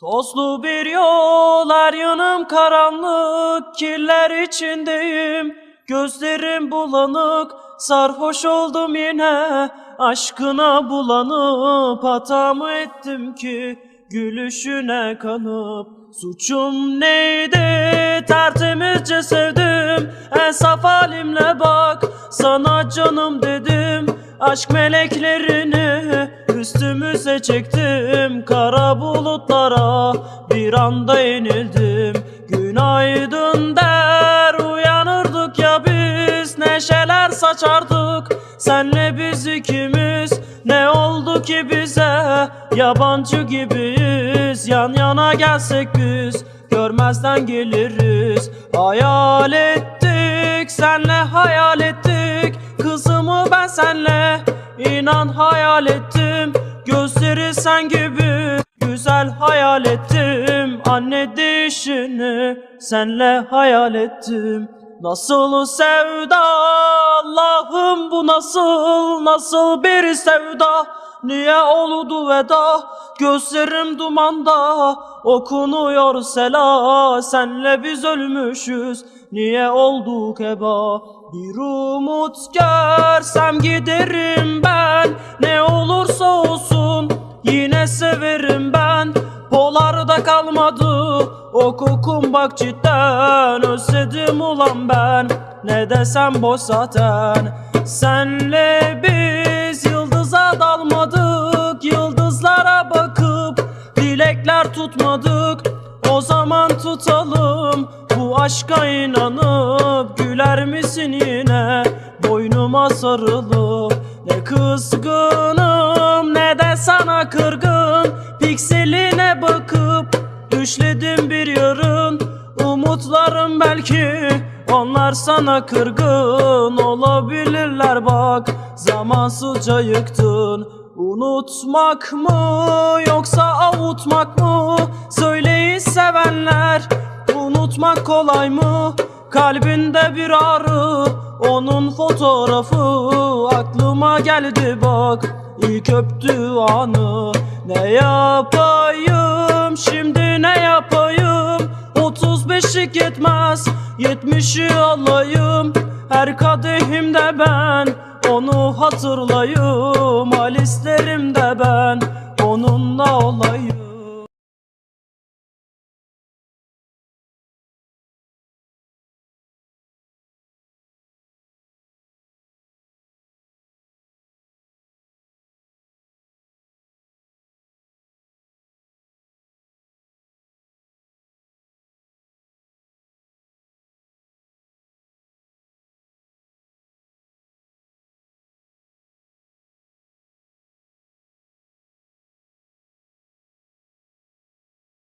Tozlu bir yol her yanım karanlık kirler içindeyim. Gözlerim bulanık sarhoş oldum yine. Aşkına bulanıp hatamı ettim ki Gülüşüne kanıp. Suçum neydi? Tertemizce sevdim. En saf halimle bak sana canım dedim. Aşk meleklerini üstümüze çektim Kara bulutlara. Bir anda yenildim. Günaydın der uyanırdık ya biz. Neşeler saçardık. Senle biz ikimiz Ne oldu ki bize? Yabancı gibiyiz Yan yana gelsek biz. Görmezden geliriz. Hayal ettik senle hayal ettik? Kızımı ben senle inan hayal ettim güzel hayal ettim. Anne değişini senle hayal ettim. Nasıl sevda? Allah'ım bu nasıl nasıl bir sevda? Niye oldu veda? Gözlerim dumanda Okunuyor sela. Senle biz ölmüşüz Niye olduk heba bir umut görsem giderim ben. Ne olursa olsun Polarda kalmadı. O kokun bak cidden Özledim ulan ben. Ne desem boş zaten. Senle biz yıldıza dalmadık Yıldızlara bakıp dilekler tutmadık. O zaman tutalım bu aşka inanıp Güler misin yine? Boynuma sarılıp Ne kızgınım ne de sana kırgın Pikseline bakıp düşledim bir yarın. Umutlarım belki onlar sana kırgın olabilirler. Bak Zamansızca yıktın. Unutmak mı yoksa avutmak mı? Söyleyin sevenler Unutmak kolay mı? Kalbinde bir ağrı Onun fotoğrafı Aklıma geldi. Bak İlk öptüğü anı Ne yapayım? Şimdi ne yapayım? 35'lik yetmez 70'i alayım. Her kadehimde ben Onu hatırlayım Hal isterim de ben Onunla olayım